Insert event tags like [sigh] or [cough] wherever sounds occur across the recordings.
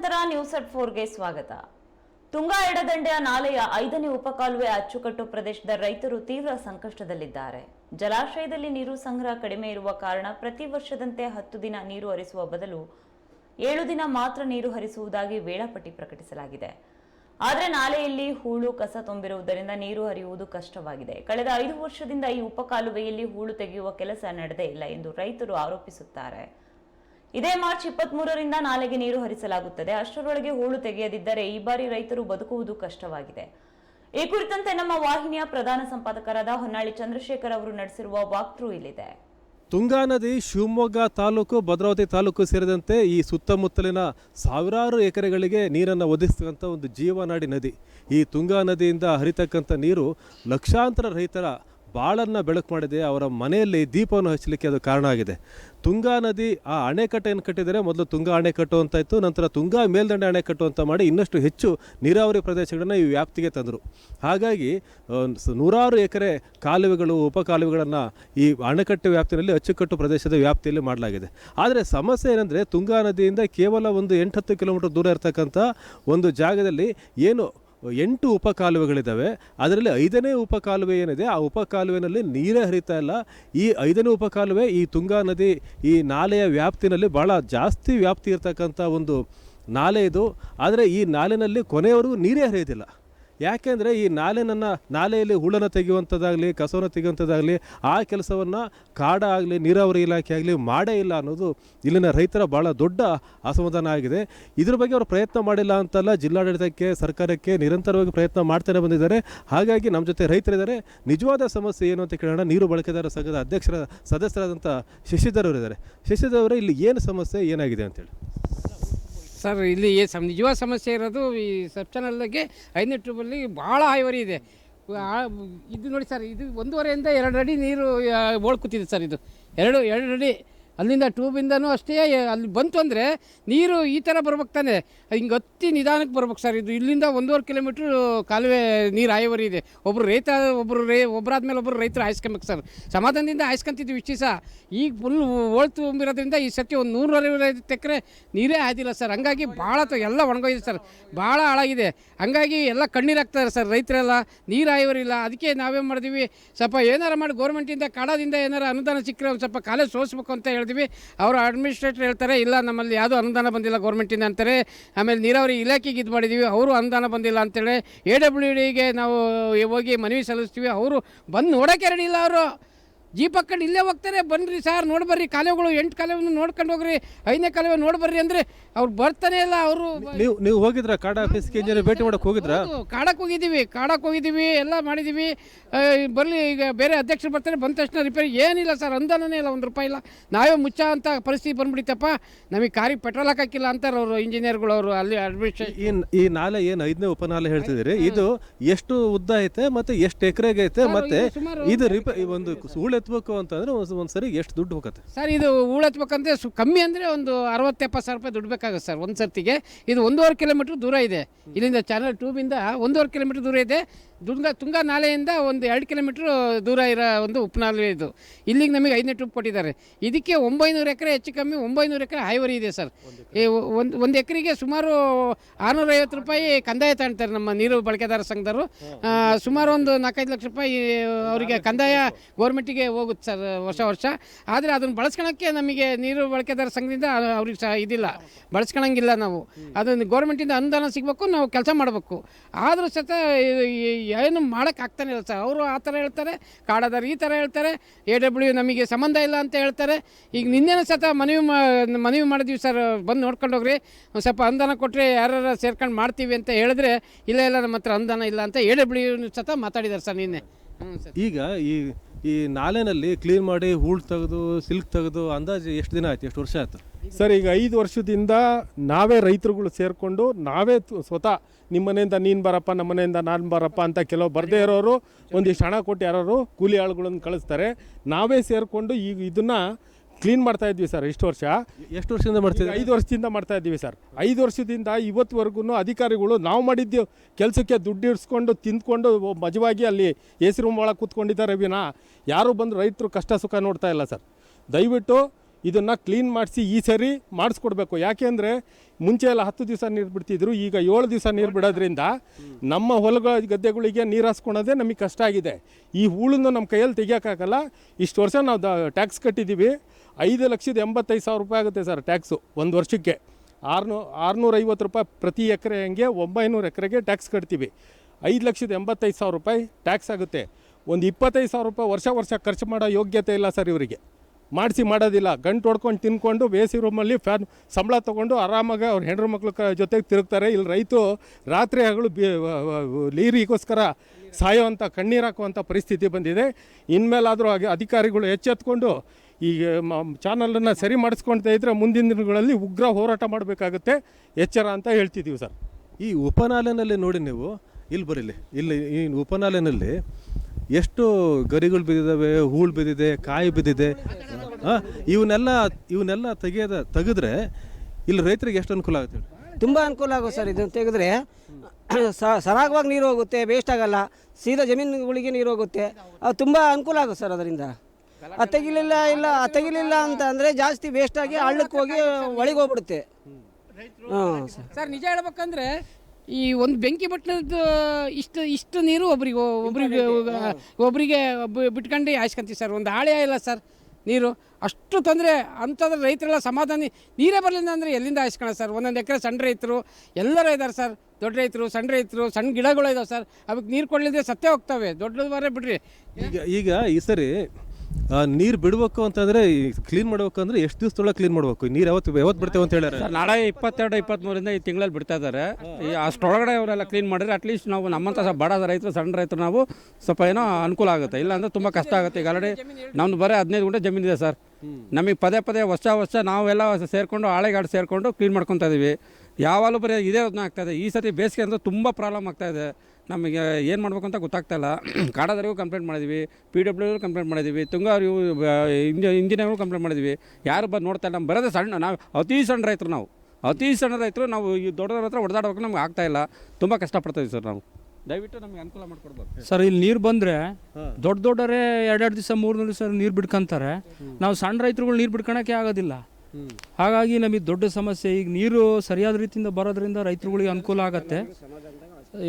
ನಂತರ news at ಫೋರ್ಗೆ ಸ್ವಾಗತ. ತುಂಗಾ ಎಡದಂಡೆಯ ನಾಲೆಯ ಐದನೇ ಉಪಕಾಲುವೆ ಅಚ್ಚುಕಟ್ಟು ಪ್ರದೇಶದ ರೈತರು ತೀವ್ರ ಸಂಕಷ್ಟದಲ್ಲಿದ್ದಾರೆ. ಜಲಾಶಯದಲ್ಲಿ ನೀರು ಸಂಗ್ರಹ ಕಡಿಮೆ ಇರುವ ಕಾರಣ ಪ್ರತಿ ವರ್ಷದಂತೆ ಹತ್ತು ದಿನ ನೀರು ಹರಿಸುವ ಬದಲು ಏಳು ದಿನ ಮಾತ್ರ ನೀರು ಹರಿಸುವುದಾಗಿ ವೇಳಾಪಟ್ಟಿ ಪ್ರಕಟಿಸಲಾಗಿದೆ. ಆದರೆ ನಾಲೆಯಲ್ಲಿ ಹೂಳು, ಕಸ ತುಂಬಿರುವುದರಿಂದ ನೀರು ಹರಿಯುವುದು ಕಷ್ಟವಾಗಿದೆ. ಕಳೆದ ಐದು ವರ್ಷದಿಂದ ಈ ಉಪಕಾಲುವೆಯಲ್ಲಿ ಹೂಳು ತೆಗೆಯುವ ಕೆಲಸ ನಡೆದೇ ಇಲ್ಲ ಎಂದು ರೈತರು ಆರೋಪಿಸುತ್ತಾರೆ. ಇದೇ ಮಾರ್ಚ್ ಇಪ್ಪತ್ತ್ ಮೂರರಿಂದ ನಾಲೆಗೆ ನೀರು ಹರಿಸಲಾಗುತ್ತದೆ. ಅಷ್ಟರೊಳಗೆ ಹೂಳು ತೆಗೆಯದಿದ್ದರೆ ಈ ಬಾರಿ ರೈತರು ಬದುಕುವುದು ಕಷ್ಟವಾಗಿದೆ. ಈ ಕುರಿತಂತೆ ನಮ್ಮ ವಾಹಿನಿಯ ಪ್ರಧಾನ ಸಂಪಾದಕರಾದ ಹೊನ್ನಾಳಿ ಚಂದ್ರಶೇಖರ್ ಅವರು ನಡೆಸಿರುವ ವಾಕ್ಥ್ರೂ ಇಲ್ಲಿದೆ. ತುಂಗಾ ನದಿ ಶಿವಮೊಗ್ಗ ತಾಲೂಕು, ಭದ್ರಾವತಿ ತಾಲೂಕು ಸೇರಿದಂತೆ ಈ ಸುತ್ತಮುತ್ತಲಿನ ಸಾವಿರಾರು ಎಕರೆಗಳಿಗೆ ನೀರನ್ನು ಒದಗಿಸ್ತಕ್ಕಂಥ ಒಂದು ಜೀವನಾಡಿ ನದಿ. ಈ ತುಂಗಾ ನದಿಯಿಂದ ಹರಿತಕ್ಕಂಥ ನೀರು ಲಕ್ಷಾಂತರ ರೈತರ ಬಾಳನ್ನು ಬೆಳಕು ಮಾಡಿದೆ, ಅವರ ಮನೆಯಲ್ಲಿ ದೀಪವನ್ನು ಹಚ್ಚಲಿಕ್ಕೆ ಅದು ಕಾರಣ ಆಗಿದೆ. ತುಂಗಾ ನದಿ ಆ ಅಣೆಕಟ್ಟೆಯನ್ನು ಕಟ್ಟಿದರೆ ಮೊದಲು ತುಂಗಾ ಅಣೆಕಟ್ಟು ಅಂತ ಇತ್ತು, ನಂತರ ತುಂಗಾ ಮೇಲ್ದಂಡೆ ಅಣೆಕಟ್ಟು ಅಂತ ಮಾಡಿ ಇನ್ನಷ್ಟು ಹೆಚ್ಚು ನೀರಾವರಿ ಪ್ರದೇಶಗಳನ್ನು ಈ ವ್ಯಾಪ್ತಿಗೆ ತಂದರು. ಹಾಗಾಗಿ ನೂರಾರು ಎಕರೆ ಕಾಲುವೆಗಳು, ಉಪಕಾಲುವೆಗಳನ್ನು ಈ ಅಣೆಕಟ್ಟೆ ವ್ಯಾಪ್ತಿಯಲ್ಲಿ ಅಚ್ಚುಕಟ್ಟು ಪ್ರದೇಶದ ವ್ಯಾಪ್ತಿಯಲ್ಲಿ ಮಾಡಲಾಗಿದೆ. ಆದರೆ ಸಮಸ್ಯೆ ಏನಂದರೆ, ತುಂಗಾ ನದಿಯಿಂದ ಕೇವಲ ಒಂದು ಎಂಟತ್ತು ಕಿಲೋಮೀಟರ್ ದೂರ ಇರತಕ್ಕಂಥ ಒಂದು ಜಾಗದಲ್ಲಿ ಏನು ಎಂಟು ಉಪಕಾಲುವೆಗಳಿದ್ದಾವೆ. ಅದರಲ್ಲಿ ಐದನೇ ಉಪಕಾಲುವೆ ಏನಿದೆ, ಆ ಉಪಕಾಲುವೆನಲ್ಲಿ ನೀರೇ ಹರಿತಾ ಇಲ್ಲ. ಈ ಐದನೇ ಉಪಕಾಲುವೆ ಈ ತುಂಗಾ ನದಿ, ಈ ನಾಲೆಯ ವ್ಯಾಪ್ತಿನಲ್ಲಿ ಭಾಳ ಜಾಸ್ತಿ ವ್ಯಾಪ್ತಿ ಇರತಕ್ಕಂಥ ಒಂದು ನಾಲೆ ಇದು. ಆದರೆ ಈ ನಾಲೆನಲ್ಲಿ ಕೊನೆಯವರೆಗೂ ನೀರೇ ಹರಿಯೋದಿಲ್ಲ ಯಾಕೆಂದರೆ ಈ ನಾಲೆನನ್ನು, ನಾಲೆಯಲ್ಲಿ ಹುಳನ ತೆಗೆಯುವಂಥದ್ದಾಗಲಿ, ಕಸವನ್ನು ತೆಗೆಯುವಂಥದ್ದಾಗಲಿ, ಆ ಕೆಲಸವನ್ನು ಕಾಡ ಆಗಲಿ, ನೀರಾವರಿ ಇಲಾಖೆ ಆಗಲಿ ಮಾಡೇ ಇಲ್ಲ ಅನ್ನೋದು ಇಲ್ಲಿನ ರೈತರ ಭಾಳ ದೊಡ್ಡ ಅಸಮಾಧಾನ ಆಗಿದೆ. ಇದ್ರ ಬಗ್ಗೆ ಅವರು ಪ್ರಯತ್ನ ಮಾಡಿಲ್ಲ ಅಂತಲ್ಲ ಜಿಲ್ಲಾಡಳಿತಕ್ಕೆ, ಸರ್ಕಾರಕ್ಕೆ ನಿರಂತರವಾಗಿ ಪ್ರಯತ್ನ ಮಾಡ್ತಾನೆ ಬಂದಿದ್ದಾರೆ. ಹಾಗಾಗಿ ನಮ್ಮ ಜೊತೆ ರೈತರಿದ್ದಾರೆ. ನಿಜವಾದ ಸಮಸ್ಯೆ ಏನು ಅಂತ ಕೇಳೋಣ. ನೀರು ಬಳಕೆದಾರ ಸಂಘದ ಅಧ್ಯಕ್ಷರ, ಸದಸ್ಯರಾದಂಥ ಶಶಿಧರ್ ಅವರಿದ್ದಾರೆ. ಶಶಿಧರ್ ಅವರೇ, ಇಲ್ಲಿ ಏನು ಸಮಸ್ಯೆ ಏನಾಗಿದೆ ಅಂತೇಳಿ. ಸರ್, ಇಲ್ಲಿ ನಿಜವ ಸಮಸ್ಯೆ ಇರೋದು ಈ ಸಬ್ ಚಾನಲ್ಗೆ ಐದನೇ ಟ್ಯೂಬಲ್ಲಿ ಭಾಳ ಐವರಿ ಇದೆ. ಇದು ನೋಡಿ ಸರ್, ಇದು ಒಂದೂವರೆಯಿಂದ ಎರಡು ಅಡಿ ನೀರು ಓಳ್ಕುತ್ತಿದೆ ಸರ್ ಇದು. ಎರಡು ಎರಡು ಅಡಿ ಅಲ್ಲಿಂದ ಟ್ಯೂಬಿಂದನೂ ಅಷ್ಟೇ ಅಲ್ಲಿ ಬಂತು ಅಂದರೆ ನೀರು ಈ ಥರ ಬರ್ಬೇಕು ತಾನೆ. ಹಿಂಗೆ ಹತ್ತಿ ನಿಧಾನಕ್ಕೆ ಬರ್ಬೇಕು ಸರ್. ಇದು ಇಲ್ಲಿಂದ ಒಂದೂವರೆ ಕಿಲೋಮೀಟ್ರ್ ಕಾಲುವೆ ನೀರು ಆಯವರಿ ಇದೆ. ಒಬ್ಬರು ರೈತ ಒಬ್ಬರು ರೇ ಒಬ್ಬರಾದ್ಮೇಲೆ ಒಬ್ಬರು ರೈತರು ಹಾಯಿಸ್ಕೊಬೇಕು ಸರ್. ಸಮಾಧಾನದಿಂದ ಹಾಯಿಸ್ಕೊಂತಿದ್ವಿ ಇಷ್ಟು ಈಗ ಫುಲ್ ಓಳ್ ತುಂಬಿರೋದ್ರಿಂದ ಈ ಸತಿ ಒಂದು ನೂರ ಅರವತ್ತೈದು ಎಕರೆ ನೀರೇ ಆದಿಲ್ಲ ಸರ್. ಹಂಗಾಗಿ ಭಾಳ ತ- ಎಲ್ಲ ಒಣಗೋಗಿದೆ ಸರ್. ಭಾಳ ಹಾಳಾಗಿದೆ. ಹಂಗಾಗಿ ಎಲ್ಲ ಕಣ್ಣೀರಾಗ್ತಾರೆ ಸರ್ ರೈತರೆಲ್ಲ. ನೀರು ಆಯೋರಿಲ್ಲ. ಅದಕ್ಕೆ ನಾವೇನು ಮಾಡಿದ್ವಿ? ಸ್ವಲ್ಪ ಏನಾರು ಮಾಡಿ ಗೌರ್ಮೆಂಟಿಂದ ಕಾಡದಿಂದ ಏನಾರು ಅನುದಾನ ಸಿಕ್ಕರೆ ಒಂದು ಸ್ವಲ್ಪ ಕಾಲೇಜ್ ಸೋಸ್ಬೇಕು ಅಂತ ಹೇಳಿದ್ವಿ ಅವರು ಅಡ್ಮಿನಿಸ್ಟ್ರೇಟರ್ ಹೇಳ್ತಾರೆ, ಇಲ್ಲ, ನಮ್ಮಲ್ಲಿ ಯಾವುದೂ ಅನುದಾನ ಬಂದಿಲ್ಲ ಗೌರ್ಮೆಂಟಿಂದ ಅಂತಾರೆ. ಆಮೇಲೆ ನೀರಾವರಿ ಇಲಾಖೆಗೆ ಇದು ಮಾಡಿದ್ದೀವಿ ಅವರು ಅನುದಾನ ಬಂದಿಲ್ಲ ಅಂತೇಳಿ ಎ ಡಬ್ಲ್ಯೂ ಡಿಗೆ ನಾವು ಹೋಗಿ ಮನವಿ ಸಲ್ಲಿಸ್ತೀವಿ. ಅವರು ಬಂದು ನೋಡೋಕೆ ರೆಡಿ ಅವರು. ಜೀಪ್ ಹಾಕೊಂಡು ಇಲ್ಲೇ ಹೋಗ್ತಾರೆ ಬನ್ನಿರಿ ಸರ್ ನೋಡ್ಬರ್ರಿ ಕಾಲುವೆಗಳು ಎಂಟು ಕಾಲೇವನ್ನು ನೋಡ್ಕೊಂಡು ಹೋಗ್ರಿ ಐದನೇ ಕಾಲೇವ ನೋಡ್ಬರ್ರಿ ಅಂದರೆ ಅವ್ರು ಬರ್ತಾನೆ ಇಲ್ಲ ಅವರು ನೀವು ನೀವು ಹೋಗಿದ್ರ ಕಾಡ ಆಫೀಸ್ಗೆ ಇಂಜಿನಿಯರ್ ಭೇಟಿ ಮಾಡೋಕೆ ಹೋಗಿದ್ರಾ? ಕಾಡಕ್ಕೆ ಹೋಗಿದ್ದೀವಿ ಕಾಡಕ್ಕೆ ಹೋಗಿದ್ದೀವಿ ಎಲ್ಲ ಮಾಡಿದ್ದೀವಿ. ಬರಲಿ ಈಗ ಬೇರೆ ಅಧ್ಯಕ್ಷರು ಬರ್ತಾರೆ ಬಂದ ತಕ್ಷಣ ರಿಪೇರಿ ಏನಿಲ್ಲ ಸರ್ ಅನುದಾನನೇ ಇಲ್ಲ ಒಂದು ರೂಪಾಯಿ ಇಲ್ಲ. ನಾವೇ ಮುಚ್ಚ ಅಂತ ಪರಿಸ್ಥಿತಿ ಬಂದ್ಬಿಡಿತಪ್ಪ ನಮಗೆ ಕಾರಿಗೆ ಪೆಟ್ರೋಲ್ ಹಾಕಕ್ಕಿಲ್ಲ ಅಂತಾರೆ ಅವರು ಇಂಜಿನಿಯರ್ಗಳು ಅವರು ಅಲ್ಲಿ ಅಡ್ಮಿನಿಸ್ಟ್ರೇಷನ್ ಈ ಈ ನಾಲೆ ಏನು ಐದನೇ ಉಪನಾಲೆ ಹೇಳ್ತಿದ್ದೀರಿ? ಇದು ಎಷ್ಟು ಉದ್ದ ಐತೆ ಮತ್ತೆ ಎಷ್ಟು ಎಕರೆಗೆ ಐತೆ ಮತ್ತೆ ಇದು ರಿಪ ಒಂದು ಹೂಳು ಎತ್ತಬೇಕು ಅಂತಂದ್ರೆ ಒಂದು ಒಂದು ಸರಿ ಎಷ್ಟು ದುಡ್ಡು ಹೋಗುತ್ತೆ? ಸರ್ ಇದು ಹೂಳೆತ್ಬೇಕಂದ್ರೆ ಸು ಕಮ್ಮಿ ಅಂದರೆ ಒಂದು ಅರವತ್ತು ಎಪ್ಪತ್ತು ಸಾವಿರ ರೂಪಾಯಿ ದುಡ್ಡು ಬೇಕಾಗುತ್ತೆ ಸರ್ ಒಂದು ಸರ್ತಿಗೆ. ಇದು ಒಂದೂವರೆ ಕಿಲೋಮೀಟ್ರ್ ದೂರ ಇದೆ. ಇಲ್ಲಿಂದ ಚಾನಲ್ ಟ್ಯೂಬಿಂದ ಒಂದೂವರೆ ಕಿಲೋಮೀಟ್ರ್ ದೂರ ಇದೆ. ದುಂಗ ತುಂಗಾ ನಾಲೆಯಿಂದ ಒಂದು ಎರಡು ಕಿಲೋಮೀಟ್ರ್ ದೂರ ಇರೋ ಒಂದು ಉಪನಾಲೆ ಇದು. ಇಲ್ಲಿಗೆ ನಮಗೆ ಐದನೇ ಟ್ಯೂಬ್ ಕೊಟ್ಟಿದ್ದಾರೆ. ಇದಕ್ಕೆ ಒಂಬೈನೂರು ಎಕರೆ ಹೆಚ್ಚು ಕಮ್ಮಿ ಒಂಬೈನೂರು ಎಕರೆ ಹೈವರಿ ಇದೆ ಸರ್. ಈ ಒಂದು ಒಂದು ಎಕರೆಗೆ ಸುಮಾರು ಆರುನೂರೈವತ್ತು ರೂಪಾಯಿ ಕಂದಾಯ ತಗೊಳ್ತಾರೆ ನಮ್ಮ ನೀರು ಬಳಕೆದಾರ ಸಂಘದವರು. ಆ, ಸುಮಾರು ಒಂದು ನಾಲ್ಕೈದು ಲಕ್ಷ ರೂಪಾಯಿ ಅವರಿಗೆ ಕಂದಾಯ ಗೌರ್ಮೆಂಟಿಗೆ ಹೋಗುತ್ತೆ ಸರ್ ವರ್ಷ ವರ್ಷ. ಆದರೆ ಅದನ್ನು ಬಳಸ್ಕೊಳಕ್ಕೆ ನಮಗೆ ನೀರು ಬಳಕೆದಾರ ಸಂಘದಿಂದ ಅವ್ರಿಗೆ ಸಹ ಇದಿಲ್ಲ. ಬಳಸ್ಕೊಳಂಗಿಲ್ಲ ನಾವು. ಅದನ್ನು ಗೌರ್ಮೆಂಟಿಂದ ಅನುದಾನ ಸಿಗಬೇಕು, ನಾವು ಕೆಲಸ ಮಾಡಬೇಕು. ಆದರೂ ಸತ ಏನು ಮಾಡೋಕ್ಕಾಗ್ತಾನೆ ಇಲ್ಲ ಸರ್. ಅವರು ಆ ಥರ ಹೇಳ್ತಾರೆ, ಕಾಡದಾರ ಈ ಥರ ಹೇಳ್ತಾರೆ, ಎ ಡಬ್ಲ್ಯೂ ನಮಗೆ ಸಂಬಂಧ ಇಲ್ಲ ಅಂತ ಹೇಳ್ತಾರೆ. ಈಗ ನಿನ್ನೆನೂ ಸತ ಮನವಿ ಮನವಿ ಮಾಡಿದ್ವಿ ಸರ್. ಬಂದು ನೋಡ್ಕೊಂಡು ಹೋಗ್ರಿ. ಒಂದು ಸ್ವಲ್ಪ ಅನುದಾನ ಕೊಟ್ಟರೆ ಯಾರು ಸೇರ್ಕೊಂಡು ಮಾಡ್ತೀವಿ ಅಂತ ಹೇಳಿದ್ರೆ, ಇಲ್ಲ ಇಲ್ಲ, ನಮ್ಮ ಹತ್ರ ಅನುದಾನ ಇಲ್ಲ ಅಂತ ಎ ಡಬ್ಲ್ಯೂ ಸತ ಮಾತಾಡಿದ್ದಾರೆ ಸರ್ ನಿನ್ನೆ. ಈಗ ಈ ಈ ನಾಲೆನಲ್ಲಿ ಕ್ಲೀನ್ ಮಾಡಿ ಹೂಳು ತೆಗೆದು ಸಿಲ್ಕ್ ತೆಗೆದು ಅಂದಾಜು ಎಷ್ಟು ದಿನ ಆಯ್ತು, ಎಷ್ಟು ವರ್ಷ ಆಯ್ತು? ಸರ್, ಈಗ ಐದು ವರ್ಷದಿಂದ ನಾವೇ ರೈತರುಗಳು ಸೇರಿಕೊಂಡು ನಾವೇ ತು- ಸ್ವತಃ ನಿಮ್ಮ ಮನೆಯಿಂದ ನೀನು ಬರಪ್ಪ ನಮ್ಮ ಮನೆಯಿಂದ ನಾನು ಬರಪ್ಪ ಅಂತ ಕೆಲವು ಬರದೇ ಇರೋರು, ಒಂದಿಷ್ಟು ಹಣ ಕೊಟ್ಟು ಯಾರು ಕೂಲಿ ಆಳುಗಳನ್ನು ಕಳಿಸ್ತಾರೆ. ನಾವೇ ಸೇರಿಕೊಂಡು ಈಗ ಇದನ್ನು ಕ್ಲೀನ್ ಮಾಡ್ತಾ ಇದ್ವಿ ಸರ್ ಇಷ್ಟು ವರ್ಷ. ಎಷ್ಟು ವರ್ಷದಿಂದ ಮಾಡ್ತಾ ಈಗ ಐದು ವರ್ಷದಿಂದ ಮಾಡ್ತಾ ಇದ್ದೀವಿ ಸರ್ ಐದು ವರ್ಷದಿಂದ ಇವತ್ತುವರೆಗೂ ಅಧಿಕಾರಿಗಳು ನಾವು ಮಾಡಿದ್ದು ಕೆಲಸಕ್ಕೆ ದುಡ್ಡು ಇಡ್ಸ್ಕೊಂಡು ತಿಂದ್ಕೊಂಡು ಮಜವಾಗಿ ಅಲ್ಲಿ ಎ ಸಿ ರೂಮ್ ಒಳಗೆ ಕೂತ್ಕೊಂಡಿದ್ದಾರೆ ವಿನ ಯಾರು ಬಂದು ರೈತರು ಕಷ್ಟ ಸುಖ ನೋಡ್ತಾ ಇಲ್ಲ ಸರ್ ದಯವಿಟ್ಟು ಇದನ್ನು ಕ್ಲೀನ್ ಮಾಡಿಸಿ ಈ ಸರಿ ಮಾಡಿಸ್ಕೊಡ್ಬೇಕು. ಯಾಕೆಂದರೆ ಮುಂಚೆ ಎಲ್ಲ ಹತ್ತು ದಿವಸ ನೀರು ಬಿಡ್ತಿದ್ರು ಈಗ ಏಳು ದಿವಸ ನೀರು ಬಿಡೋದ್ರಿಂದ ನಮ್ಮ ಹೊಲಗಳ ಗದ್ದೆಗಳಿಗೆ ನೀರು ಹಾಸ್ಕೊಳೋದೇ ನಮಗೆ ಕಷ್ಟ ಆಗಿದೆ. ಈ ಹೂಳನ್ನು ನಮ್ಮ ಕೈಯಲ್ಲಿ ತೆಗಿಯೋಕ್ಕಾಗಲ್ಲ ಇಷ್ಟು ವರ್ಷ ನಾವು ಟ್ಯಾಕ್ಸ್ ಕಟ್ಟಿದ್ದೀವಿ ಐದು ಲಕ್ಷದ ಎಂಬತ್ತೈದು ಸಾವಿರ ರೂಪಾಯಿ ಆಗುತ್ತೆ ಸರ್ ಟ್ಯಾಕ್ಸು ಒಂದು ವರ್ಷಕ್ಕೆ. ಆರುನೂ, ಆರುನೂರೈವತ್ತು ರೂಪಾಯಿ ಪ್ರತಿ ಎಕರೆ ಹಂಗೆ ಒಂಬೈನೂರು ಎಕರೆಗೆ ಟ್ಯಾಕ್ಸ್ ಕಟ್ತೀವಿ. ಐದು ಲಕ್ಷದ ಎಂಬತ್ತೈದು ಸಾವಿರ ರೂಪಾಯಿ ಟ್ಯಾಕ್ಸ್ ಆಗುತ್ತೆ. ಒಂದು ಇಪ್ಪತ್ತೈದು ಸಾವಿರ ರೂಪಾಯಿ ವರ್ಷ ವರ್ಷ ಖರ್ಚು ಮಾಡೋ ಯೋಗ್ಯತೆ ಇಲ್ಲ ಸರ್ ಇವರಿಗೆ. ಮಾಡಿಸಿ ಮಾಡೋದಿಲ್ಲ. ಗಂಟು ಹೊಡ್ಕೊಂಡು ತಿನ್ಕೊಂಡು ಬೇಸಿ ರೂಮಲ್ಲಿ ಫ್ಯಾನ್ ಸಂಬಳ ತೊಗೊಂಡು ಆರಾಮಾಗಿ ಅವ್ರ ಹೆಣ್ಣು ಮಕ್ಳು ಕ ಜೊತೆಗೆ ತಿರುಗ್ತಾರೆ. ಇಲ್ಲಿ ರೈತರು ರಾತ್ರಿ ಹಗಲು ಬಿ ನೀರಿಗೋಸ್ಕರ ಸಾಯೋವಂಥ ಕಣ್ಣೀರು ಹಾಕುವಂಥ ಪರಿಸ್ಥಿತಿ ಬಂದಿದೆ. ಇನ್ಮೇಲಾದರೂ ಹಾಗೆ ಅಧಿಕಾರಿಗಳು ಎಚ್ಚೆತ್ಕೊಂಡು ಈಗ ಚಾನಲನ್ನು ಸರಿ ಮಾಡಿಸ್ಕೊಳ್ತಾ ಇದ್ದರೆ ಮುಂದಿನ ದಿನಗಳಲ್ಲಿ ಉಗ್ರ ಹೋರಾಟ ಮಾಡಬೇಕಾಗುತ್ತೆ. ಎಚ್ಚರ ಅಂತ ಹೇಳ್ತಿದ್ದೀವಿ ಸರ್. ಈ ಉಪನಾಲೆನಲ್ಲಿ ನೋಡಿ ನೀವು ಇಲ್ಲಿ ಬರೀಲಿ ಇಲ್ಲಿ. ಈ ಉಪನಾಲೆನಲ್ಲಿ ಎಷ್ಟು ಗರಿಗಳು ಬಿದ್ದಿದ್ದಾವೆ ಹೂಳು ಬಿದ್ದಿದೆ ಕಾಯಿ ಬಿದ್ದಿದೆ ಹಾಂ? ಇವನ್ನೆಲ್ಲ ಇವನ್ನೆಲ್ಲ ತೆಗೆಯದ ತೆಗೆದ್ರೆ ಇಲ್ಲಿ ರೈತರಿಗೆ ಎಷ್ಟು ಅನುಕೂಲ ಆಗುತ್ತೆ? ತುಂಬ ಅನುಕೂಲ ಆಗುತ್ತೆ ಸರ್ ಇದನ್ನು ತೆಗೆದ್ರೆ. ಸ- ಸರಾಗವಾಗಿ ನೀರು ಹೋಗುತ್ತೆ ವೇಸ್ಟ್ ಆಗಲ್ಲ. ಸೀದಾ ಜಮೀನುಗಳಿಗೆ ನೀರು ಹೋಗುತ್ತೆ. ಅದು ತುಂಬ ಅನುಕೂಲ ಆಗುತ್ತೆ ಸರ್ ಅದರಿಂದ. ಅದು ತೆಗಿಲಿಲ್ಲ ಇಲ್ಲ ಅತ್ತಗಿಲಿಲ್ಲ ತೆಗಿಲಿಲ್ಲ ಅಂತ ಅಂದರೆ ಜಾಸ್ತಿ ವೇಸ್ಟ್ ಆಗಿ ಹಳ್ಳಕ್ಕೆ ಹೋಗಿ ಒಳಗೆ ಹೋಗ್ಬಿಡುತ್ತೆ ಹಾಂ ಸರ್. ಸರ್ ನಿಜ ಹೇಳ್ಬೇಕಂದ್ರೆ ಈ ಒಂದು ಬೆಂಕಿ ಬಟ್ಟಣದ ಇಷ್ಟು ಇಷ್ಟು ನೀರು ಒಬ್ರಿಗೆ ಒಬ್ರಿಗೆ ಒಬ್ಬರಿಗೆ ಬಿಟ್ಕೊಂಡು ಹಾಯ್ಸ್ಕೊಂತೀವಿ ಸರ್. ಒಂದು ಹಾಳೆ ಇಲ್ಲ ಸರ್ ನೀರು. ಅಷ್ಟು ತೊಂದರೆ ಅಂಥದ್ರ ರೈತರೆಲ್ಲ ಸಮಾಧಾನ ನೀರೇ ಬರಲಿಲ್ಲ ಅಂದರೆ ಎಲ್ಲಿಂದ ಹಾಯ್ಸ್ಕೊಳ ಸರ್? ಒಂದೊಂದು ಎಕರೆ ಸಣ್ಣ ರೈತರು ಎಲ್ಲರೂ ಇದ್ದಾರೆ ಸರ್. ದೊಡ್ಡ ರೈತರು ಸಣ್ಣ ರೈತರು ಸಣ್ಣ ಗಿಡಗಳು ಇದಾವೆ ಸರ್. ಅವಕ್ಕೆ ನೀರು ಕೊಡಲಿದ್ರೆ ಸತ್ತೇ ಹೋಗ್ತವೆ. ದೊಡ್ಡದು ಬರೇ ಬಿಡ್ರಿ. ಈಗ ಈಗ ಈ ಸರಿ ನೀರು ಬಿಡಬೇಕು ಅಂತಂದ್ರೆ ಕ್ಲೀನ್ ಮಾಡಬೇಕು ಅಂದ್ರೆ ಎಷ್ಟು ದಿವಸದೊಳಗೆ ಕ್ಲೀನ್ ಮಾಡಬೇಕು? ನೀರು ಯಾವತ್ತು ಯಾವತ್ತು ಬಿಡ್ತೇವೆ ಅಂತ ಹೇಳ್ಯಾರ? ಸರ್, ನಾಳೆ ಇಪ್ಪತ್ತೆರಡು ಇಪ್ಪತ್ತ್ಮೂರಿಂದ ಈ ತಿಂಗಳಲ್ಲಿ ಬಿಡ್ತಾ ಇದ್ದಾರೆ ಈ ಅಷ್ಟರೊಳಗಡೆ ಅವರೆಲ್ಲ ಕ್ಲೀನ್ ಮಾಡಿದ್ರೆ ಅಟ್ಲೀಸ್ಟ್ ನಾವು ನಮ್ಮಂಥ ಸಹ ಬಡ ರೈತರು, ಸಣ್ಣ ರೈತರು ನಾವು ಸ್ವಲ್ಪ ಏನೋ ಅನುಕೂಲ ಆಗುತ್ತೆ. ಇಲ್ಲ ತುಂಬ ಕಷ್ಟ ಆಗುತ್ತೆ. ಈಗ ಆಲ್ರೆಡಿ ನಮ್ದು ಬರೀ ಹದಿನೈದು ಗುಂಟೆ ಜಮೀನಿದೆ ಸರ್. ನಮಗೆ ಪದೇ ಪದೇ ವರ್ಷ ವರ್ಷ ನಾವೆಲ್ಲ ಸೇರಿಕೊಂಡು, ಆಳೆಗಾಡು ಸೇರಿಕೊಂಡು ಕ್ಲೀನ್ ಮಾಡ್ಕೊತಾ ಇದೀವಿ. ಯಾವಾಗಲೂ ಬರೀ ಇದೇ ಯೋಚನೆ ಆಗ್ತಾಯಿದೆ ಈ ಸತಿ ಬೇಸಿಗೆ ಅಂದರೆ ತುಂಬ ಪ್ರಾಬ್ಲಮ್ ಆಗ್ತಾಯಿದೆ ನಮಗೆ ಏನು ಮಾಡಬೇಕು ಅಂತ ಗೊತ್ತಾಗ್ತಾ ಇಲ್ಲ. [clears throat] ಕಾಡಾದರಿಗೂ ಕಂಪ್ಲೇಂಟ್ ಮಾಡಿದ್ವಿ ಪಿ ಡಬ್ಲ್ಯೂ ಕಂಪ್ಲೇಂಟ್ ಮಾಡಿದ್ವಿ ತುಂಗಾರಿಗೂ ಇಂಜ ಇಂಜಿನಿಯರ್ಗೂ ಕಂಪ್ಲೇಂಟ್ ಮಾಡಿದ್ವಿ. ಯಾರು ಬಂದು ನೋಡ್ತಾ ಇಲ್ಲ ನಮ್ಮ ಬರೋದೇ ಸಣ್ಣ ನಾವು ಅತಿ ಸಣ್ಣ ರೈತರು ನಾವು. ಅತಿ ಸಣ್ಣ ರೈತರು ನಾವು ಈ ದೊಡ್ಡವ್ರ ಹತ್ರ ಹೊಡೆದಾಡಬೇಕು ನಮ್ಗೆ ಆಗ್ತಾ ಇಲ್ಲ. ತುಂಬ ಕಷ್ಟಪಡ್ತಾಯಿದ್ವಿ ಸರ್ ನಾವು. ದಯವಿಟ್ಟು ನಮಗೆ ಅನುಕೂಲ ಮಾಡಿಕೊಡ್ಬೇಕು ಸರ್ ಇಲ್ಲಿ ನೀರು ಬಂದರೆ ದೊಡ್ಡ ದೊಡ್ಡರೇ ಎರಡೆರಡು ದಿವಸ ಮೂರು ದಿವಸ ನೀರು ಬಿಡ್ಕೊಂತಾರೆ ನಾವು ಸಣ್ಣ ರೈತರುಗಳು ನೀರು ಬಿಡ್ಕೊಳಕ್ಕೆ ಆಗೋದಿಲ್ಲ. ಹಾಗಾಗಿ ನಮಗೆ ದೊಡ್ಡ ಸಮಸ್ಯೆ ಈಗ ನೀರು ಸರಿಯಾದ ರೀತಿಯಿಂದ ಬರೋದ್ರಿಂದ ರೈತರುಗಳಿಗೆ ಅನುಕೂಲ ಆಗತ್ತೆ.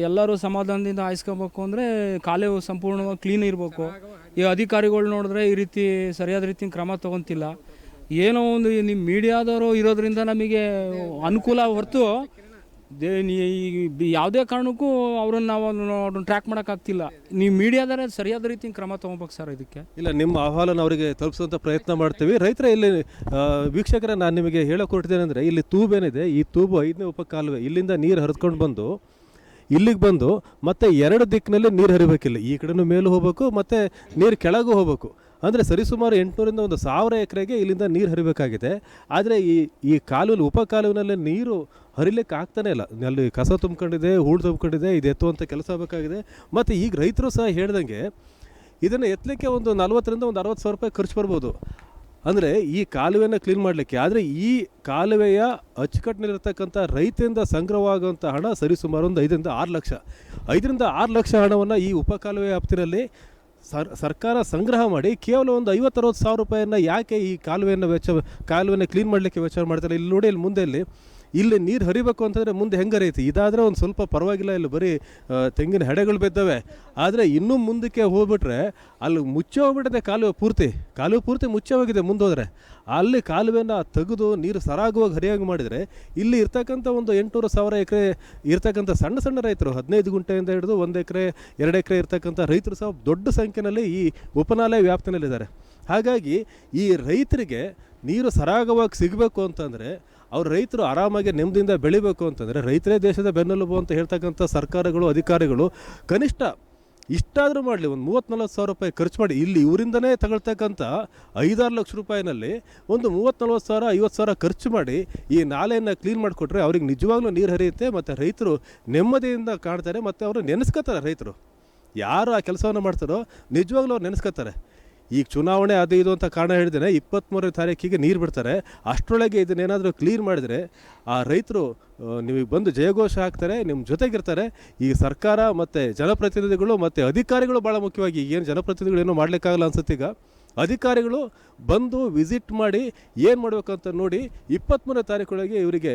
ಎಲ್ಲರೂ ಸಮಾಧಾನದಿಂದ ಆಯ್ಸ್ಕೊಬೇಕು ಅಂದರೆ ಕಾಲೇ ಸಂಪೂರ್ಣವಾಗಿ ಕ್ಲೀನ್ ಇರಬೇಕು. ಈ ಅಧಿಕಾರಿಗಳು ನೋಡಿದ್ರೆ ಈ ರೀತಿ ಸರಿಯಾದ ರೀತಿ ಕ್ರಮ ತೊಗೊತಿಲ್ಲ. ಏನೋ ಒಂದು ನಿಮ್ಮ ಮೀಡಿಯಾದವರು ಇರೋದ್ರಿಂದ ನಮಗೆ ಅನುಕೂಲ ಹೊರತು ಯಾವುದೇ ಕಾರಣಕ್ಕೂ ಅವ್ರನ್ನ ನಾವು ಟ್ರ್ಯಾಕ್ ಮಾಡೋಕ್ಕಾಗ್ತಿಲ್ಲ. ನೀವು ಮೀಡಿಯಾದರೆ ಸರಿಯಾದ ರೀತಿ ಕ್ರಮ ತೊಗೊಬೇಕು ಸರ್ ಇದಕ್ಕೆ. ಇಲ್ಲ, ನಿಮ್ಮ ಆಹ್ವಾನ ಅವರಿಗೆ ತಲುಪಿಸುವಂಥ ಪ್ರಯತ್ನ ಮಾಡ್ತೀವಿ. ರೈತರ ಇಲ್ಲಿ ವೀಕ್ಷಕರ, ನಾನು ನಿಮಗೆ ಹೇಳೋಕೆ ಹೊರಟಿದ್ದೇನೆ ಅಂದರೆ ಇಲ್ಲಿ ತೂಬೇನಿದೆ ಈ ತೂಬು ಐದನೇ ಉಪಕಾಲುವೆ. ಇಲ್ಲಿಂದ ನೀರು ಹರಿದ್ಕೊಂಡು ಬಂದು ಇಲ್ಲಿಗೆ ಬಂದು ಮತ್ತೆ ಎರಡು ದಿಕ್ಕಿನಲ್ಲಿ ನೀರು ಹರಿಬೇಕಿಲ್ಲ. ಈ ಕಡೆನೂ ಮೇಲೂ ಹೋಗ್ಬೇಕು, ಮತ್ತು ನೀರು ಕೆಳಗೂ ಹೋಗ್ಬೇಕು. ಅಂದರೆ ಸರಿಸುಮಾರು ಎಂಟುನೂರಿಂದ ಒಂದು ಸಾವಿರ ಎಕರೆಗೆ ಇಲ್ಲಿಂದ ನೀರು ಹರಿಬೇಕಾಗಿದೆ. ಆದರೆ ಈ ಈ ಕಾಲುವಲ್ಲಿ ಉಪ ಕಾಲುವಿನಲ್ಲಿ ನೀರು ಹರಿಲಿಕ್ಕೆ ಆಗ್ತಾನೆ ಇಲ್ಲ. ಅಲ್ಲಿ ಕಸ ತುಂಬ್ಕೊಂಡಿದೆ, ಹೂಳು ತುಂಬ್ಕೊಂಡಿದೆ, ಇದು ಎತ್ತುವಂಥ ಕೆಲಸ ಆಗಬೇಕಾಗಿದೆ. ಮತ್ತು ಈಗ ರೈತರು ಸಹ ಹೇಳ್ದಂಗೆ ಇದನ್ನು ಎತ್ತಲಿಕ್ಕೆ ಒಂದು ನಲ್ವತ್ತರಿಂದ ಒಂದು ಅರವತ್ತು ಸಾವಿರ ರೂಪಾಯಿ ಖರ್ಚು ಬರ್ಬೋದು. ಅಂದರೆ ಈ ಕಾಲುವೆಯನ್ನು ಕ್ಲೀನ್ ಮಾಡಲಿಕ್ಕೆ. ಆದರೆ ಈ ಕಾಲುವೆಯ ಅಚ್ಚುಕಟ್ಟಿನಲ್ಲಿರ್ತಕ್ಕಂಥ ರೈತರಿಂದ ಸಂಗ್ರಹವಾಗುವಂಥ ಹಣ ಸರಿಸುಮಾರು ಒಂದು ಐದರಿಂದ ಆರು ಲಕ್ಷ. ಐದರಿಂದ ಆರು ಲಕ್ಷ ಹಣವನ್ನು ಈ ಉಪ ಕಾಲುವೆ ವ್ಯಾಪ್ತಿನಲ್ಲಿ ಸರ್, ಸರ್ಕಾರ ಸಂಗ್ರಹ ಮಾಡಿ ಕೇವಲ ಒಂದು ಐವತ್ತರವತ್ತು ಸಾವಿರ ರೂಪಾಯಿಯನ್ನು ಯಾಕೆ ಈ ಕಾಲುವೆಯನ್ನು ವೆಚ್ಚ ಕಾಲುವೆಯನ್ನು ಕ್ಲೀನ್ ಮಾಡಲಿಕ್ಕೆ ವೆಚ್ಚ ಮಾಡ್ತಾರೆ? ಇಲ್ಲಿ ನೋಡಿ, ಇಲ್ಲಿ ಮುಂದೆ ಇಲ್ಲಿ ಇಲ್ಲಿ ನೀರು ಹರಿಬೇಕು ಅಂತಂದರೆ ಮುಂದೆ ಹೆಂಗೆ ಹರಿಯುತ್ತೆ ಇದಾದರೆ ಒಂದು ಸ್ವಲ್ಪ ಪರವಾಗಿಲ್ಲ, ಇಲ್ಲಿ ಬರೀ ತೆಂಗಿನ ಹೆಡೆಗಳು ಬಿದ್ದವೆ. ಆದರೆ ಇನ್ನೂ ಮುಂದಕ್ಕೆ ಹೋಗ್ಬಿಟ್ರೆ ಅಲ್ಲಿ ಮುಚ್ಚಿ ಹೋಗ್ಬಿಟ್ಟಿದೆ ಕಾಲುವೆ ಪೂರ್ತಿ. ಕಾಲುವೆ ಪೂರ್ತಿ ಮುಚ್ಚಿ ಹೋಗಿದೆ ಮುಂದೋದ್ರೆ. ಅಲ್ಲಿ ಕಾಲುವೆನ ತೆಗೆದು ನೀರು ಸರಾಗವಾಗಿ ಹರಿಯಾಗಿ ಮಾಡಿದರೆ ಇಲ್ಲಿ ಇರ್ತಕ್ಕಂಥ ಒಂದು ಎಂಟುನೂರು ಸಾವಿರ ಎಕರೆ, ಇರ್ತಕ್ಕಂಥ ಸಣ್ಣ ಸಣ್ಣ ರೈತರು ಹದಿನೈದು ಗುಂಟೆಯಿಂದ ಹಿಡಿದು ಒಂದು ಎಕರೆ, ಎರಡು ಎಕರೆ ಇರ್ತಕ್ಕಂಥ ರೈತರು ಸಹ ದೊಡ್ಡ ಸಂಖ್ಯೆಯಲ್ಲಿ ಈ ಉಪನಾಲಯ ವ್ಯಾಪ್ತಿನಲ್ಲಿದ್ದಾರೆ. ಹಾಗಾಗಿ ಈ ರೈತರಿಗೆ ನೀರು ಸರಾಗವಾಗಿ ಸಿಗಬೇಕು ಅಂತಂದರೆ ಅವ್ರ ರೈತರು ಆರಾಮಾಗಿ ನೆಮ್ಮದಿಯಿಂದ ಬೆಳಿಬೇಕು ಅಂತಂದರೆ ರೈತರೇ ದೇಶದ ಬೆನ್ನೆಲುಬು ಅಂತ ಹೇಳ್ತಕ್ಕಂಥ ಸರ್ಕಾರಗಳು, ಅಧಿಕಾರಿಗಳು ಕನಿಷ್ಠ ಇಷ್ಟಾದರೂ ಮಾಡಲಿ, ಒಂದು ಮೂವತ್ತು ನಲ್ವತ್ತು ಸಾವಿರ ರೂಪಾಯಿ ಖರ್ಚು ಮಾಡಿ, ಇಲ್ಲಿ ಇವರಿಂದನೇ ತಗೊಳ್ತಕ್ಕಂಥ ಐದಾರು ಲಕ್ಷ ರೂಪಾಯಿನಲ್ಲಿ ಒಂದು ಮೂವತ್ತು ನಲ್ವತ್ತು ಸಾವಿರ, ಐವತ್ತು ಸಾವಿರ ಖರ್ಚು ಮಾಡಿ ಈ ನಾಲೆಯನ್ನು ಕ್ಲೀನ್ ಮಾಡಿಕೊಟ್ರೆ ಅವ್ರಿಗೆ ನಿಜವಾಗ್ಲೂ ನೀರು ಹರಿಯುತ್ತೆ ಮತ್ತು ರೈತರು ನೆಮ್ಮದಿಯಿಂದ ಕಾಣ್ತಾರೆ ಮತ್ತು ಅವರು ನೆನೆಸ್ಕೋತಾರೆ ರೈತರು. ಯಾರು ಆ ಕೆಲಸವನ್ನು ಮಾಡ್ತಾರೋ ನಿಜವಾಗ್ಲೂ ಅವ್ರು ನೆನೆಸ್ಕೋತಾರೆ. ಈಗ ಚುನಾವಣೆ ಅದು ಇದು ಅಂತ ಕಾರಣ ಹೇಳಿದ್ದೇನೆ. ಇಪ್ಪತ್ತ್ಮೂರನೇ ತಾರೀಕಿಗೆ ನೀರು ಬಿಡ್ತಾರೆ. ಅಷ್ಟರೊಳಗೆ ಇದನ್ನೇನಾದರೂ ಕ್ಲೀನ್ ಮಾಡಿದರೆ ಆ ರೈತರು ನಿಮಗೆ ಬಂದು ಜಯಘೋಷ ಹಾಕ್ತಾರೆ, ನಿಮ್ಮ ಜೊತೆಗಿರ್ತಾರೆ. ಈ ಸರ್ಕಾರ ಮತ್ತು ಜನಪ್ರತಿನಿಧಿಗಳು ಮತ್ತು ಅಧಿಕಾರಿಗಳು ಭಾಳ ಮುಖ್ಯವಾಗಿ ಏನು ಜನಪ್ರತಿನಿಧಿಗಳು ಏನೂ ಮಾಡಲಿಕ್ಕಾಗಲ್ಲ ಅನ್ಸುತ್ತೆ ಈಗ. ಅಧಿಕಾರಿಗಳು ಬಂದು ವಿಸಿಟ್ ಮಾಡಿ ಏನು ಮಾಡಬೇಕಂತ ನೋಡಿ ಇಪ್ಪತ್ತ್ಮೂರನೇ ತಾರೀಕೊಳಗೆ ಇವರಿಗೆ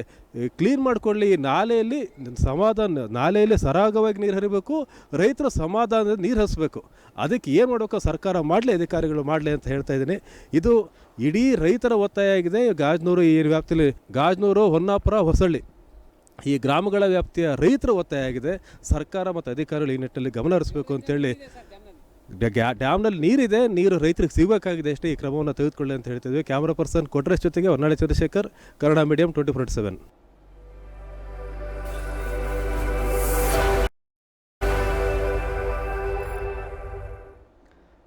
ಕ್ಲೀನ್ ಮಾಡಿಕೊಳ್ಳಿ. ಈ ನಾಲೆಯಲ್ಲಿ, ಸಮಾಧಾನ, ನಾಲೆಯಲ್ಲಿ ಸರಾಗವಾಗಿ ನೀರು ಹರಿಬೇಕು, ರೈತರು ಸಮಾಧಾನದ ನೀರು ಹರಿಸ್ಬೇಕು. ಅದಕ್ಕೆ ಏನು ಮಾಡಬೇಕು? ಸರ್ಕಾರ ಮಾಡಲಿ, ಅಧಿಕಾರಿಗಳು ಮಾಡಲಿ ಅಂತ ಹೇಳ್ತಾ ಇದ್ದೀನಿ. ಇದು ಇಡೀ ರೈತರ ಒತ್ತಾಯ ಆಗಿದೆ. ಗಾಜನೂರು ಈ ವ್ಯಾಪ್ತಿಯಲ್ಲಿ ಗಾಜನೂರು, ಹೊನ್ನಾಪುರ, ಹೊಸಳ್ಳಿ ಈ ಗ್ರಾಮಗಳ ವ್ಯಾಪ್ತಿಯ ರೈತರ ಒತ್ತಾಯ ಆಗಿದೆ. ಸರ್ಕಾರ ಮತ್ತು ಅಧಿಕಾರಿಗಳು ಈ ನಿಟ್ಟಿನಲ್ಲಿ ಗಮನ ಹರಿಸಬೇಕು ಅಂತೇಳಿ ಡ್ಯಾಮ್ನಲ್ಲಿ ನೀರಿದೆ, ನೀರು ರೈತರಿಗೆ ಸಿಗಬೇಕಾಗಿದೆ ಅಷ್ಟೇ ಈ ಕ್ರಮವನ್ನು ತೆಗೆದುಕೊಳ್ಳಿ ಅಂತ ಹೇಳ್ತಿದ್ವಿ ಕ್ಯಾಮ್ರಾ ಪರ್ಸನ್ ಕೊಟ್ರೇಶ್ ಜೊತೆಗೆ Honnali Chandrashekar, Kannada medium twenty four seven.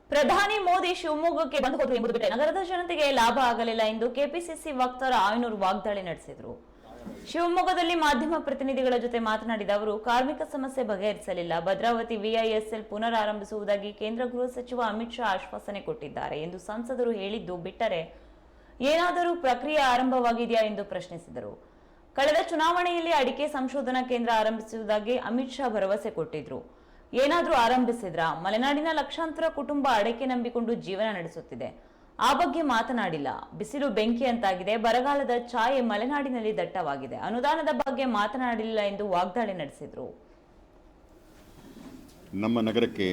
ಪ್ರಧಾನಿ ಮೋದಿ ಶಿವಮೊಗ್ಗಕ್ಕೆ ಬಂದು ಹೋದ್ರು ಎಂಬುದು ಬಿಟ್ಟರೆ ನಗರದ ಜನತೆಗೆ ಲಾಭ ಆಗಲಿಲ್ಲ ಎಂದು ಕೆಪಿಸಿಸಿ ವಕ್ತಾರ ಆಯನೂರು ವಾಗ್ದಾಳಿ ನಡೆಸಿದರು. ಶಿವಮೊಗ್ಗದಲ್ಲಿ ಮಾಧ್ಯಮ ಪ್ರತಿನಿಧಿಗಳ ಜೊತೆ ಮಾತನಾಡಿದ ಅವರು, ಕಾರ್ಮಿಕ ಸಮಸ್ಯೆ ಬಗೆಹರಿಸಲಿಲ್ಲ. ಭದ್ರಾವತಿ ವಿಐಎಸ್ಎಲ್ ಪುನರಾರಂಭಿಸುವುದಾಗಿ ಕೇಂದ್ರ ಗೃಹ ಸಚಿವ ಅಮಿತ್ ಶಾ ಆಶ್ವಾಸನೆ ಕೊಟ್ಟಿದ್ದಾರೆ ಎಂದು ಸಂಸದರು ಹೇಳಿದ್ದು ಬಿಟ್ಟರೆ ಏನಾದರೂ ಪ್ರಕ್ರಿಯೆ ಆರಂಭವಾಗಿದೆಯಾ ಎಂದು ಪ್ರಶ್ನಿಸಿದರು. ಕಳೆದ ಚುನಾವಣೆಯಲ್ಲಿ ಅಡಿಕೆ ಸಂಶೋಧನಾ ಕೇಂದ್ರ ಆರಂಭಿಸುವುದಾಗಿ ಅಮಿತ್ ಶಾ ಭರವಸೆ ಕೊಟ್ಟಿದ್ರು. ಏನಾದರೂ ಆರಂಭಿಸಿದ್ರಾ? ಮಲೆನಾಡಿನ ಲಕ್ಷಾಂತರ ಕುಟುಂಬ ಅಡಕೆ ನಂಬಿಕೊಂಡು ಜೀವನ ನಡೆಸುತ್ತಿದೆ. ಆ ಬಗ್ಗೆ ಮಾತನಾಡಿಲ್ಲ. ಬಿಸಿಲು ಬೆಂಕಿ ಅಂತಾಗಿದೆ. ಬರಗಾಲದ ಛಾಯೆ ಮಲೆನಾಡಿನಲ್ಲಿ ದಟ್ಟವಾಗಿದೆ. ಅನುದಾನದ ಬಗ್ಗೆ ಮಾತನಾಡಿಲ್ಲ ಎಂದು ವಾಗ್ದಾಳಿ ನಡೆಸಿದ್ರು. ನಮ್ಮ ನಗರಕ್ಕೆ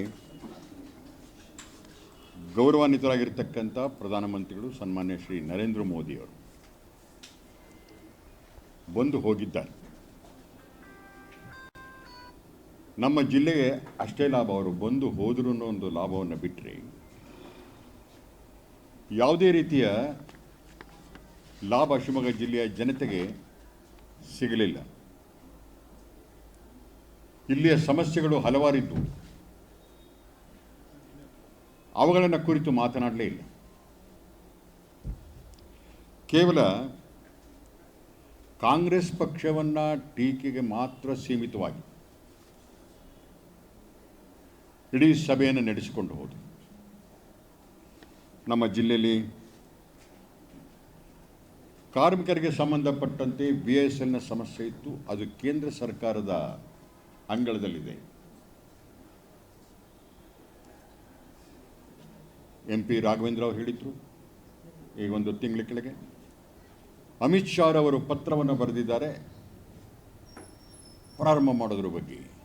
ಗೌರವಾನ್ವಿತರಾಗಿರ್ತಕ್ಕಂಥ ಪ್ರಧಾನಮಂತ್ರಿಗಳು, ಸನ್ಮಾನ್ಯ ಶ್ರೀ ನರೇಂದ್ರ ಮೋದಿಯವರು ಬಂದು ಹೋಗಿದ್ದಾರೆ. ನಮ್ಮ ಜಿಲ್ಲೆಗೆ ಅಷ್ಟೇ ಲಾಭ. ಅವರು ಬಂದು ಹೋದ್ರು ಒಂದು ಲಾಭವನ್ನು ಬಿಟ್ಟರೆ ಯಾವುದೇ ರೀತಿಯ ಲಾಭ ಶಿವಮೊಗ್ಗ ಜಿಲ್ಲೆಯ ಜನತೆಗೆ ಸಿಗಲಿಲ್ಲ. ಇಲ್ಲಿಯ ಸಮಸ್ಯೆಗಳು ಹಲವಾರಿದ್ದು ಅವುಗಳನ್ನು ಕುರಿತು ಮಾತನಾಡಲೇ ಇಲ್ಲ. ಕೇವಲ ಕಾಂಗ್ರೆಸ್ ಪಕ್ಷವನ್ನು ಟೀಕೆಗೆ ಮಾತ್ರ ಸೀಮಿತವಾಗಿ ಇಡೀ ಸಭೆಯನ್ನು ನಡೆಸಿಕೊಂಡು ಹೋದರು. ನಮ್ಮ ಜಿಲ್ಲೆಯಲ್ಲಿ ಕಾರ್ಮಿಕರಿಗೆ ಸಂಬಂಧಪಟ್ಟಂತೆ ಬಿ ಎಸ್ ಎಲ್ನ ಸಮಸ್ಯೆ ಇತ್ತು. ಅದು ಕೇಂದ್ರ ಸರ್ಕಾರದ ಅಂಗಳದಲ್ಲಿದೆ. ಎಂ ಪಿ ರಾಘವೇಂದ್ರ ಅವರು ಹೇಳಿದರು. ಈಗ ಒಂದು ತಿಂಗಳ ಕೆಳಗೆ. ಅಮಿತ್ ಶಾ ಅವರು ಪತ್ರವನ್ನು ಬರೆದಿದ್ದಾರೆ. ಪ್ರಾರಂಭ ಮಾಡೋದ್ರ ಬಗ್ಗೆ.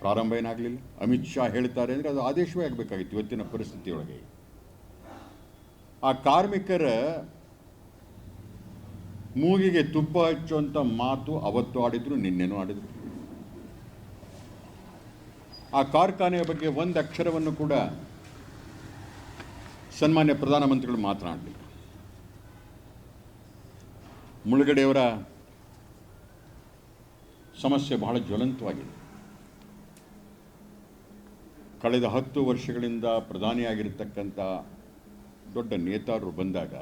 ಪ್ರಾರಂಭ ಏನಾಗಲಿಲ್ಲ? ಅಮಿತ್ ಶಾ ಹೇಳ್ತಾರೆ ಅಂದರೆ ಅದು ಆದೇಶವೇ ಆಗಬೇಕಾಗಿತ್ತು ಇವತ್ತಿನ ಪರಿಸ್ಥಿತಿಯೊಳಗೆ. ಆ ಕಾರ್ಮಿಕರ ಮೂಗಿಗೆ ತುಪ್ಪ ಹಚ್ಚುವಂಥ ಮಾತು ಅವತ್ತು ಆಡಿದ್ರು, ನಿನ್ನೆನೂ ಆಡಿದ್ರು. ಆ ಕಾರ್ಖಾನೆಯ ಬಗ್ಗೆ ಒಂದು ಅಕ್ಷರವನ್ನು ಕೂಡ ಸನ್ಮಾನ್ಯ ಪ್ರಧಾನಮಂತ್ರಿಗಳು ಮಾತನಾಡಲಿಲ್ಲ. ಮುಳುಗಡೆಯವರ ಸಮಸ್ಯೆ ಬಹಳ ಜ್ವಲಂತವಾಗಿದೆ. ಕಳೆದ ಹತ್ತು ವರ್ಷಗಳಿಂದ ಪ್ರಧಾನಿಯಾಗಿರ್ತಕ್ಕಂಥ ದೊಡ್ಡ ನೇತಾರರು ಬಂದಾಗ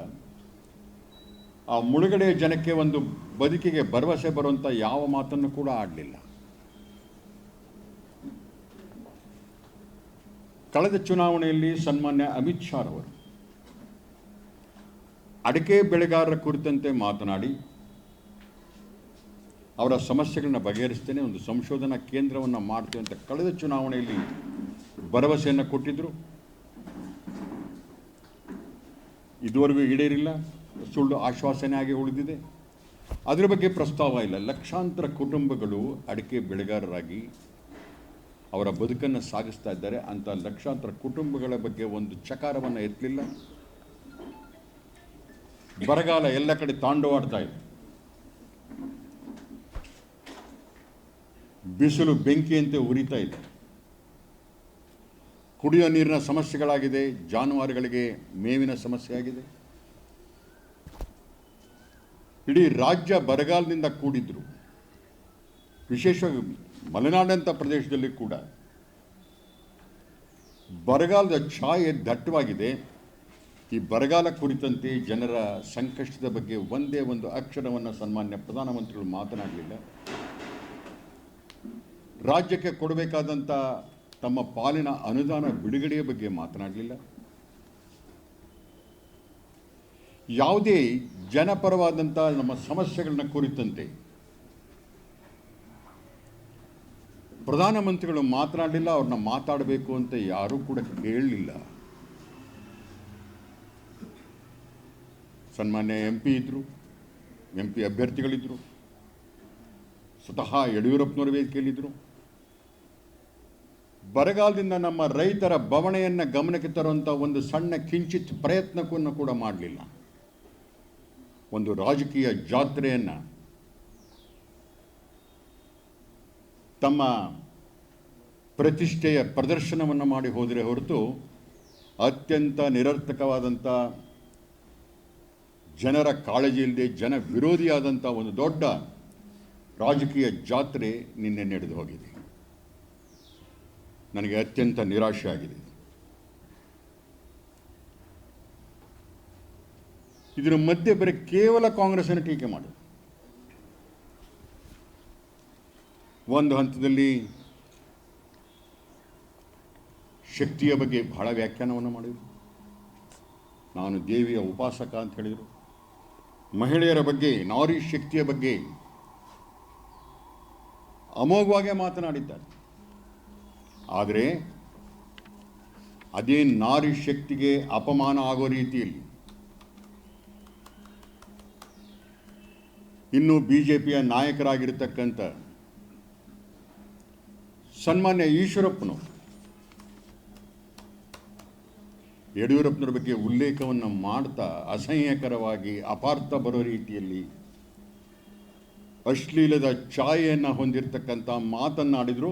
ಆ ಮುಳುಗಡೆ ಜನಕ್ಕೆ ಒಂದು ಬದುಕಿಗೆ ಭರವಸೆ ಬರುವಂಥ ಯಾವ ಮಾತನ್ನು ಕೂಡ ಆಡಲಿಲ್ಲ. ಕಳೆದ ಚುನಾವಣೆಯಲ್ಲಿ ಸನ್ಮಾನ್ಯ ಅಮಿತ್ ಶಾ ಅವರು ಅಡಕೆ ಬೆಳೆಗಾರರ ಕುರಿತಂತೆ ಮಾತನಾಡಿ, ಅವರ ಸಮಸ್ಯೆಗಳನ್ನ ಬಗೆಹರಿಸ್ತೇನೆ, ಒಂದು ಸಂಶೋಧನಾ ಕೇಂದ್ರವನ್ನು ಮಾಡ್ತೇವೆ ಅಂತ ಕಳೆದ ಚುನಾವಣೆಯಲ್ಲಿ ಭರವಸೆಯನ್ನು ಕೊಟ್ಟಿದ್ದರು ಇದುವರೆಗೂ ಈಡೇರಿಲ್ಲ, ಸುಳ್ಳು ಆಶ್ವಾಸನೆ ಆಗಿ ಉಳಿದಿದೆ. ಅದರ ಬಗ್ಗೆ ಪ್ರಸ್ತಾವ ಇಲ್ಲ. ಲಕ್ಷಾಂತರ ಕುಟುಂಬಗಳು ಅಡಿಕೆ ಬೆಳೆಗಾರರಾಗಿ ಅವರ ಬದುಕನ್ನು ಸಾಗಿಸ್ತಾ ಇದ್ದಾರೆ. ಅಂತ ಲಕ್ಷಾಂತರ ಕುಟುಂಬಗಳ ಬಗ್ಗೆ ಒಂದು ಚಕಾರವನ್ನು ಎತ್ತಲಿಲ್ಲ. ಬರಗಾಲ ಎಲ್ಲ ಕಡೆ ತಾಂಡವಾಡ್ತಾ ಇದೆ. ಬಿಸಿಲು ಬೆಂಕಿಯಂತೆ ಉರಿತಾ ಇದೆ. ಕುಡಿಯೋ ನೀರಿನ ಸಮಸ್ಯೆಗಳಾಗಿದೆ, ಜಾನುವಾರುಗಳಿಗೆ ಮೇವಿನ ಸಮಸ್ಯೆಯಾಗಿದೆ. ಇಡೀ ರಾಜ್ಯ ಬರಗಾಲದಿಂದ ಕೂಡಿದ್ರು. ವಿಶೇಷವಾಗಿ ಮಲೆನಾಡಂಥ ಪ್ರದೇಶದಲ್ಲಿ ಕೂಡ. ಬರಗಾಲದ ಛಾಯೆ ದಟ್ಟವಾಗಿದೆ. ಈ ಬರಗಾಲ ಕುರಿತಂತೆ ಜನರ ಸಂಕಷ್ಟದ ಬಗ್ಗೆ ಒಂದೇ ಒಂದು ಅಕ್ಷರವನ್ನು ಸನ್ಮಾನ್ಯ ಪ್ರಧಾನಮಂತ್ರಿಗಳು ಮಾತನಾಡಲಿಲ್ಲ. ರಾಜ್ಯಕ್ಕೆ ಕೊಡಬೇಕಾದಂಥ ತಮ್ಮ ಪಾಲಿನ ಅನುದಾನ ಬಿಡುಗಡೆಯ ಬಗ್ಗೆ ಮಾತನಾಡಲಿಲ್ಲ. ಯಾವುದೇ ಜನಪರವಾದಂಥ ನಮ್ಮ ಸಮಸ್ಯೆಗಳನ್ನ ಕುರಿತಂತೆ ಪ್ರಧಾನಮಂತ್ರಿಗಳು ಮಾತನಾಡಲಿಲ್ಲ, ಅವ್ರನ್ನ ಮಾತಾಡಬೇಕು ಅಂತ ಯಾರೂ ಕೂಡ ಕೇಳಲಿಲ್ಲ ಸನ್ಮಾನ್ಯ ಎಂ ಪಿ ಇದ್ದರು ಎಂ ಪಿ ಅಭ್ಯರ್ಥಿಗಳಿದ್ದರು ಸ್ವತಃ ಯಡಿಯೂರಪ್ಪನವರ ವೇದಿಕೆಯಲ್ಲಿದ್ದರು ಬರಗಾಲದಿಂದ ನಮ್ಮ ರೈತರ ಬವಣೆಯನ್ನು ಗಮನಕ್ಕೆ ತರುವಂಥ ಒಂದು ಸಣ್ಣ ಕಿಂಚಿತ್ ಪ್ರಯತ್ನಕ್ಕೂ ಕೂಡ ಮಾಡಲಿಲ್ಲ. ಒಂದು ರಾಜಕೀಯ ಜಾತ್ರೆಯನ್ನು ತಮ್ಮ ಪ್ರತಿಷ್ಠೆಯ ಪ್ರದರ್ಶನವನ್ನು ಮಾಡಿ ಹೋದರೆ ಹೊರತು ಅತ್ಯಂತ ನಿರರ್ಥಕವಾದಂಥ ಜನರ ಕಾಳಜಿ ಇಲ್ಲದೆ ಜನ ವಿರೋಧಿಯಾದಂಥ ಒಂದು ದೊಡ್ಡ ರಾಜಕೀಯ ಜಾತ್ರೆ ನಿನ್ನೆ ನಡೆದು ಹೋಗಿದೆ. ನನಗೆ ಅತ್ಯಂತ ನಿರಾಶೆ ಆಗಿದೆ ಇದರ ಮಧ್ಯೆ ಬರೀ ಕೇವಲ ಕಾಂಗ್ರೆಸ್ಸನ್ನು ಟೀಕೆ ಮಾಡಿ. ಒಂದು ಹಂತದಲ್ಲಿ ಶಕ್ತಿಯ ಬಗ್ಗೆ ಬಹಳ ವ್ಯಾಖ್ಯಾನವನ್ನು ಮಾಡಿದರು. ನಾನು ದೇವಿಯ ಉಪಾಸಕ ಅಂತ ಹೇಳಿದರು. ಮಹಿಳೆಯರ ಬಗ್ಗೆ, ನಾರಿ ಶಕ್ತಿಯ ಬಗ್ಗೆ ಅಮೋಘವಾಗೇ ಮಾತನಾಡಿದ್ದಾರೆ. ಆದರೆ ಅದೇ ನಾರಿ ಶಕ್ತಿಗೆ ಅಪಮಾನ ಆಗೋ ರೀತಿಯಲ್ಲಿ. ಇನ್ನು ಬಿ ಜೆ ಪಿಯ ನಾಯಕರಾಗಿರ್ತಕ್ಕಂಥ ಸನ್ಮಾನ್ಯ ಈಶ್ವರಪ್ಪನವರು ಯಡಿಯೂರಪ್ಪನವ್ರ ಬಗ್ಗೆ ಉಲ್ಲೇಖವನ್ನು ಮಾಡ್ತಾ ಅಸಹ್ಯಕರವಾಗಿ ಅಪಾರ್ಥ ಬರೋ ರೀತಿಯಲ್ಲಿ ಅಶ್ಲೀಲದ ಛಾಯೆಯನ್ನು ಹೊಂದಿರತಕ್ಕಂಥ ಮಾತನ್ನಾಡಿದ್ರು.